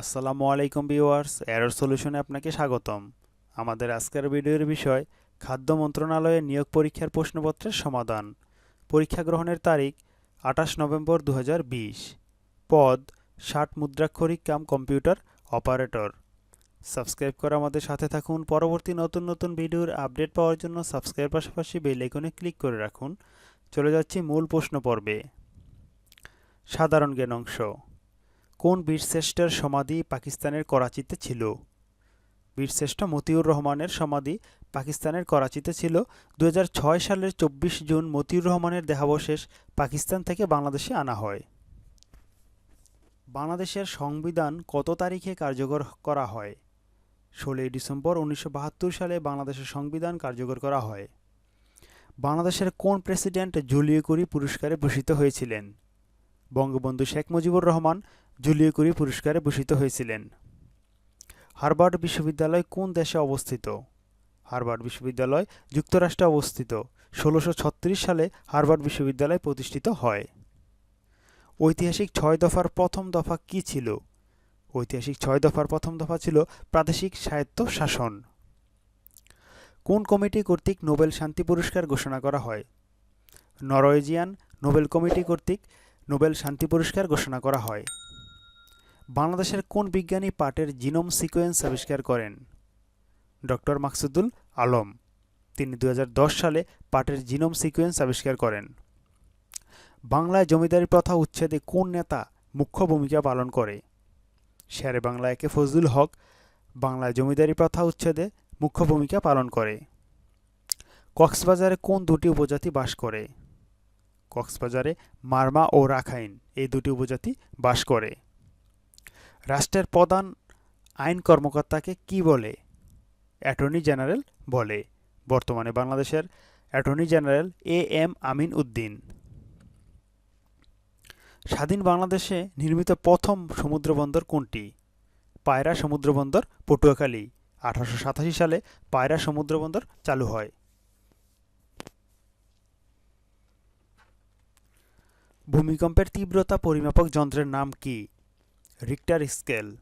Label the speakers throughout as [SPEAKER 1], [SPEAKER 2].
[SPEAKER 1] আসসালামু আলাইকুম viewers, error সলিউশনে আপনাকে স্বাগতম। আমাদের আজকের ভিডিওর বিষয়, খাদ্য মন্ত্রণালয়ের নিয়োগ পরীক্ষার প্রশ্নপত্রের সমাধান। পরীক্ষা গ্রহণের তারিখ, আঠাশ নভেম্বর দু হাজার বিশ। পদ, ষাট মুদ্রাক্ষরিক কাম কম্পিউটার অপারেটর। সাবস্ক্রাইব করে আমাদের সাথে থাকুন। পরবর্তী নতুন নতুন ভিডিওর আপডেট পাওয়ার জন্য সাবস্ক্রাইব পাশাপাশি বেল আইকনে ক্লিক করে রাখুন। চলে যাচ্ছি মূল প্রশ্ন পর্বে। সাধারণ জ্ঞান অংশ কোন বীরশ্রেষ্ঠের সমাধি পাকিস্তানের করাচিতে ছিল? বীরশ্রেষ্ঠ মতিউর রহমানের সমাধি পাকিস্তানের করাচিতে ছিল। দুই হাজার ছয় সালের চব্বিশ জুন মতিউর রহমানের দেহাবশেষ পাকিস্তান থেকে বাংলাদেশে আনা হয়। বাংলাদেশের সংবিধান কত তারিখে কার্যকর করা হয়? ষোলোই ডিসেম্বর উনিশশো বাহাত্তর সালে বাংলাদেশের সংবিধান কার্যকর করা হয়। বাংলাদেশের কোন প্রেসিডেন্ট জুলিয়ে কুরি পুরস্কারে ভূষিত হয়েছিলেন? বঙ্গবন্ধু শেখ মুজিবুর রহমান জুলিও কুরি পুরস্কারে ভূষিত হয়েছিলেন। হার্ভার্ড বিশ্ববিদ্যালয় কোন দেশে অবস্থিত? হার্ভার্ড বিশ্ববিদ্যালয় যুক্তরাষ্ট্রে অবস্থিত। ষোলোশো সালে হার্ভার্ড বিশ্ববিদ্যালয় প্রতিষ্ঠিত হয়। ঐতিহাসিক ছয় দফার প্রথম দফা কী ছিল? ঐতিহাসিক ছয় দফার প্রথম দফা ছিল প্রাদেশিক স্বায়ত্ত শাসন। কোন কমিটি কর্তৃক নোবেল শান্তি পুরস্কার ঘোষণা করা হয়? নরওয়েজিয়ান নোবেল কমিটি কর্তৃক নোবেল শান্তি পুরস্কার ঘোষণা করা হয়। বাংলাদেশের কোন বিজ্ঞানী পাটের জিনোম সিকোয়েন্স আবিষ্কার করেন? ডক্টর মাকসুদুল আলম। তিনি দু হাজার দশ সালে পাটের জিনোম সিকোয়েন্স আবিষ্কার করেন। বাংলায় জমিদারি প্রথা উচ্ছেদে কোন নেতা মুখ্য ভূমিকা পালন করে? শেরে বাংলা একে ফজলুল হক, বাংলায় জমিদারি প্রথা উচ্ছেদে মুখ্য ভূমিকা পালন করে। কক্সবাজারে কোন দুটি উপজাতি বাস করে? কক্সবাজারে মারমা ও রাখাইন এই দুটি উপজাতি বাস করে। রাষ্ট্রের প্রধান আইন কর্মকর্তাকে কি বলে? অ্যাটর্নি জেনারেল বলে। বর্তমানে বাংলাদেশের attorney general A M Amin Uddin. স্বাধীন বাংলাদেশে নির্মিত প্রথম সমুদ্রবন্দর কোনটি? পায়রা সমুদ্রবন্দর পটুয়াখালী। আঠারোশো সাতাশি সালে পায়রা সমুদ্রবন্দর চালু হয়। ভূমিকম্পের তীব্রতা পরিমাপক যন্ত্রের নাম কি? Richter scale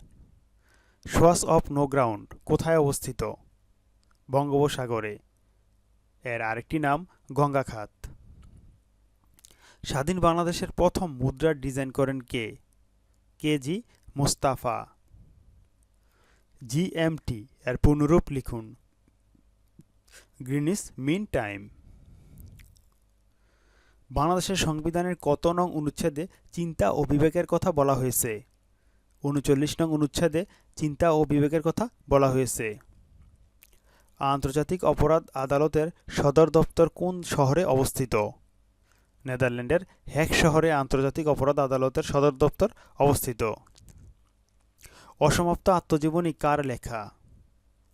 [SPEAKER 1] swatch of no ground কোথায় অবস্থিত? বঙ্গোপসাগরে। এর আরেকটি নাম গঙ্গা খাত স্বাধীন বাংলাদেশের প্রথম মুদ্রার ডিজাইন করেন কে? কেজি মোস্তাফা। জিএমটি এর পুনরূপ লিখুন। Greenwich mean time. বাংলাদেশের সংবিধানের কত নং অনুচ্ছেদে চিন্তা ও বিবেকের কথা বলা হয়েছে? উনচল্লিশ নং অনুচ্ছেদে চিন্তা ও বিবেকের কথা বলা হয়েছে। আন্তর্জাতিক অপরাধ আদালতের সদর দপ্তর কোন শহরে অবস্থিত? নেদারল্যান্ডের হ্যাক শহরে আন্তর্জাতিক অপরাধ আদালতের সদর দপ্তর অবস্থিত। অসমাপ্ত আত্মজীবনী কার লেখা?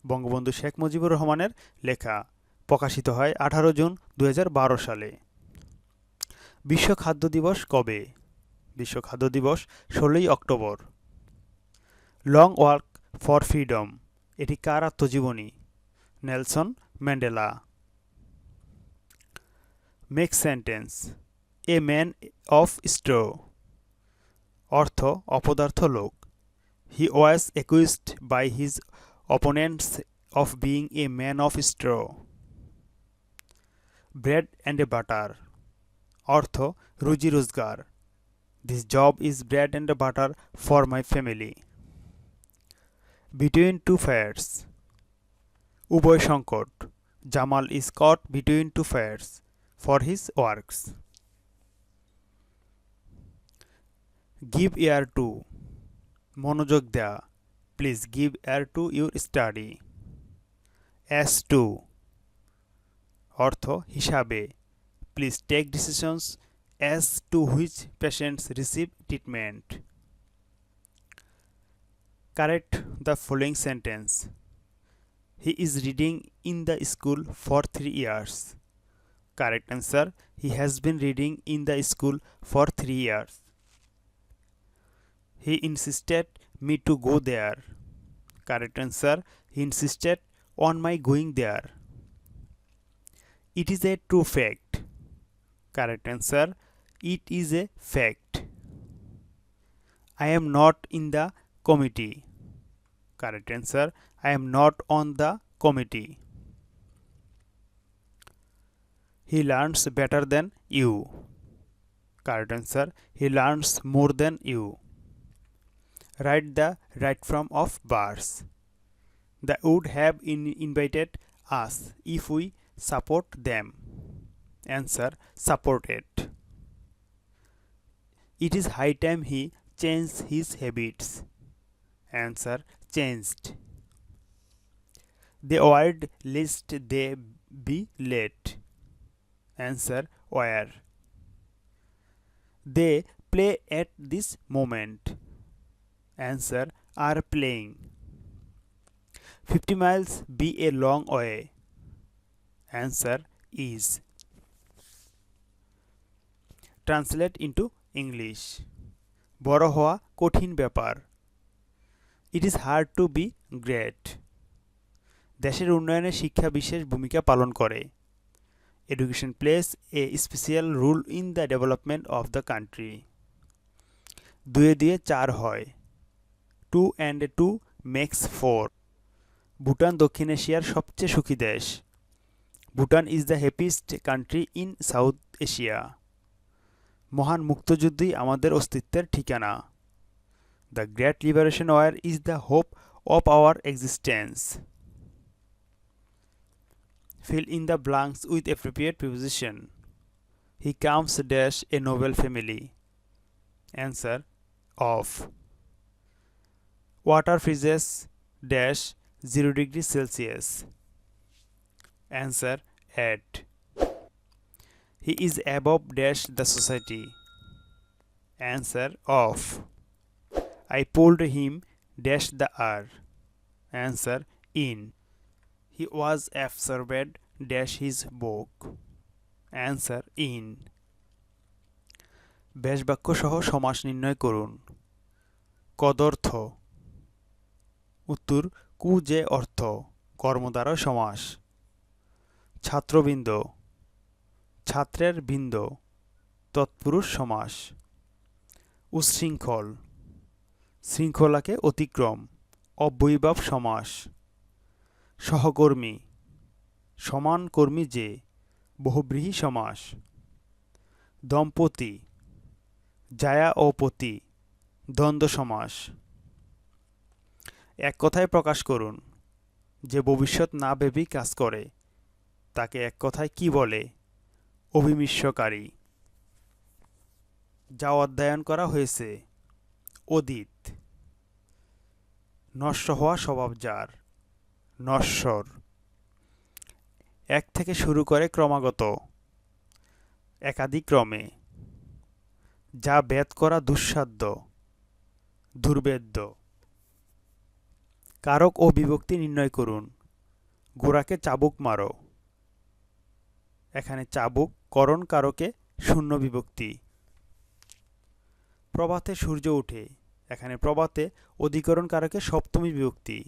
[SPEAKER 1] বঙ্গবন্ধু শেখ মুজিবুর রহমানের লেখা, প্রকাশিত হয় আঠারো জুন দু হাজার বারো সালে। বিশ্ব খাদ্য দিবস কবে? বিশ্ব খাদ্য দিবস ষোলোই October. Long walk for freedom এটি কার আত্মজীবনী? Nelson Mandela. Make sentence a man of straw অর্থ, অপদার্থ লোক। He was accused by his opponents of being a man of straw bread and a butter অর্থ, রুজি রোজগার। This job is bread and butter for my family between two fires উভয় সংকট Jamal is caught between two fires for his works give ear to মনোযোগ দেয়া please give ear to your study as to অর্থ হিসাবে please take decisions as to which patients receive treatment Correct the following sentence. He is reading in the school for three years. Correct answer. He has been reading in the school for three years. He insisted me to go there. Correct answer. He insisted on my going there. It is a true fact. Correct answer. It is a fact. I am not in the committee. Correct answer I am not on the committee. He learns better than you. Correct answer He learns more than you. Write the right form of bars. They would have in- invited us if we support them. Answer supported. It is high time he changed his habits Answer changed. They worried lest they be late. Answer were. They play at this moment. Answer are playing. 50 miles be a long way. Answer is. Translate into English বড় হওয়া কঠিন ব্যাপার It is hard to be great দেশের উন্নয়নে শিক্ষা বিশেষ ভূমিকা পালন করে। Education plays a special role in the development of the country দুয়ে দিয়ে চার হয়। Two and two makes four Bhutan দক্ষিণ এশিয়ার সবচেয়ে সুখী দেশ। Bhutan is the happiest country in South Asia মহান মুক্তযুদ্ধই আমাদের অস্তিত্বের ঠিকানা। The Great Liberation War is the hope of our existence. Fill in the blanks with appropriate preposition. He comes dash a noble family. Answer of. Water freezes dash 0 degree Celsius. Answer at. He is above dash the society. Answer of. I pulled him dash the R. Answer, in. He was absorbed, dash his book. Answer, in. বেশবাক্য সহ সমাস নির্ণয় করুন কদর্থ উত্তর, কু যে অর্থ কর্মদ্বারা সমাস ছাত্রবৃন্দ ছাত্রের বৃন্দ তৎপুরুষ সমাস উচ্ছৃঙ্খল শৃঙ্খলাকে অতিক্রম, অব্যয়ীভাব সমাস। সহকর্মী, সমান কর্মী যে, বহুব্রীহি সমাস। দম্পতি, জায়া ও পতি, দ্বন্দ্ব সমাস। এক কথায় প্রকাশ করুন, যে ভবিষ্যৎ না ভেবেই কাজ করে, তাকে এক কথায় কি বলে? অভিমিশ্বকারী যা অধ্যয়ন করা হয়েছে অদিত নষ্ট হওয়া স্বভাব যার? নশ্বর। এক থেকে শুরু করে ক্রমাগত। একাদিক্রমে। যা বেদ করা দুঃসাধ্য, দুর্বেদ্য। কারক ও বিভক্তি নির্ণয় করুন। গোড়াকে চাবুক মারো। এখানে চাবুক, করণ কারকে শূন্য বিভক্তি। প্রভাতে সূর্য ওঠে এখানে প্রবাতে অধিকরণ কারকে সপ্তমী বিভক্তি।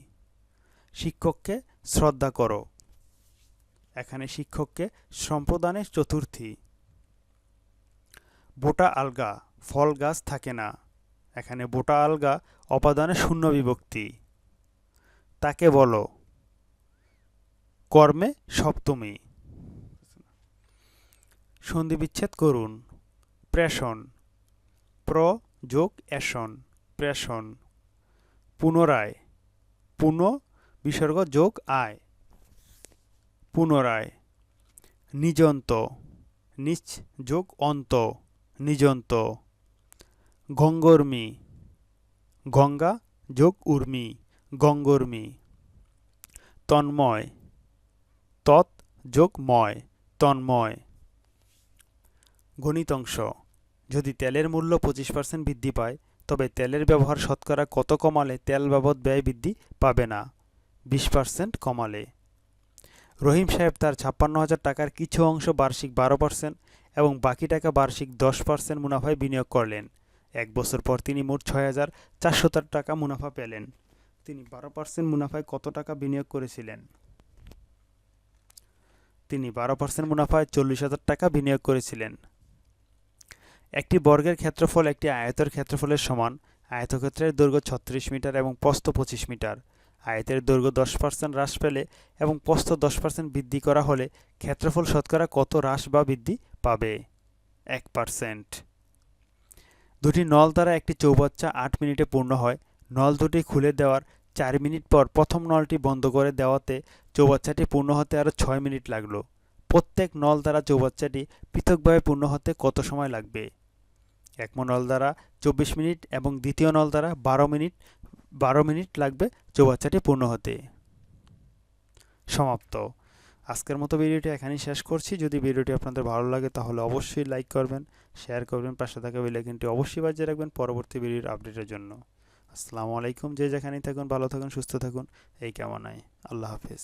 [SPEAKER 1] শিক্ষককে শ্রদ্ধা করো। এখানে শিক্ষককে সম্প্রদানের চতুর্থী। বোটা আলগা, ফল গাছ থাকে না। এখানে বোটা আলগা অপাদানে শূন্য বিভক্তি। তাকে বলো, কর্মে সপ্তমী। সন্ধি বিচ্ছেদ করুন। প্রেষণ, প্র যোগ এসন প্রেষণ পুনরায়, পুনঃ, বিসর্গ, যোগ, আয়, পুনরায়, নিজন্ত, নিচ, যোগ, অন্ত, নিজন্ত, গঙ্গর্মী, গঙ্গা, যোগ, উর্মি, গঙ্গর্মী, তন্ময়, তৎ, যোগ, ময়, তন্ময়, গণিতাংশ, যদি তেলের মূল্য পঁচিশ পার্সেন্ট বৃদ্ধি পায় তবে তেলের ব্যবহার শতকরা কত কমালে তেল বাবদ ব্যয় বৃদ্ধি পাবে না? বিশ পার্সেন্ট কমালে। রহিম সাহেব তার ছাপ্পান্ন হাজার টাকার কিছু অংশ বার্ষিক বারো পার্সেন্ট এবং বাকি টাকা বার্ষিক দশ পার্সেন্ট মুনাফায় বিনিয়োগ করলেন। এক বছর পর তিনি মোট ছয় হাজার চারশো টাকা মুনাফা পেলেন। তিনি বারো পার্সেন্ট মুনাফায় কত টাকা বিনিয়োগ করেছিলেন? তিনি বারো পার্সেন্ট মুনাফায় চল্লিশ হাজার টাকা বিনিয়োগ করেছিলেন। একটি বর্গের ক্ষেত্রফল একটি আয়তের ক্ষেত্রফলের সমান। আয়তক্ষেত্রের দৈর্ঘ্য ছত্রিশ মিটার এবং প্রস্থ পঁচিশ মিটার। আয়তের দৈর্ঘ্য দশ পার্সেন্ট হ্রাস পেলে এবং প্রস্থ দশ পার্সেন্ট বৃদ্ধি করা হলে ক্ষেত্রফল শতকরা কত হ্রাস বা বৃদ্ধি পাবে? এক পার্সেন্ট দুটি নল দ্বারা একটি চৌবাচ্চা আট মিনিটে পূর্ণ হয়। নল দুটি খুলে দেওয়ার চার মিনিট পর প্রথম নলটি বন্ধ করে দেওয়াতে চৌবাচ্চাটি পূর্ণ হতে আরও ছয় মিনিট লাগল। প্রত্যেক নল দ্বারা চৌবাচ্চাটি পৃথকভাবে পূর্ণ হতে কত সময় লাগবে? এক নল দ্বারা চব্বিশ মিনিট এবং দ্বিতীয় নল দ্বারা বারো মিনিট বারো মিনিট লাগবে চৌবাচ্চাটি পূর্ণ হতে। সমাপ্ত। আজকের মতো ভিডিওটি এখানেই শেষ করছি। যদি ভিডিওটি আপনাদের ভালো লাগে তাহলে অবশ্যই লাইক করবেন, শেয়ার করবেন, পাশে থাকা বেলাইকনটি অবশ্যই বাজিয়ে রাখবেন পরবর্তী ভিডিওর আপডেটের জন্য। আসসালামু আলাইকুম, যে যেখানেই থাকুন, ভালো থাকুন, সুস্থ থাকুন, এই কামনায়। আল্লাহ হাফেজ।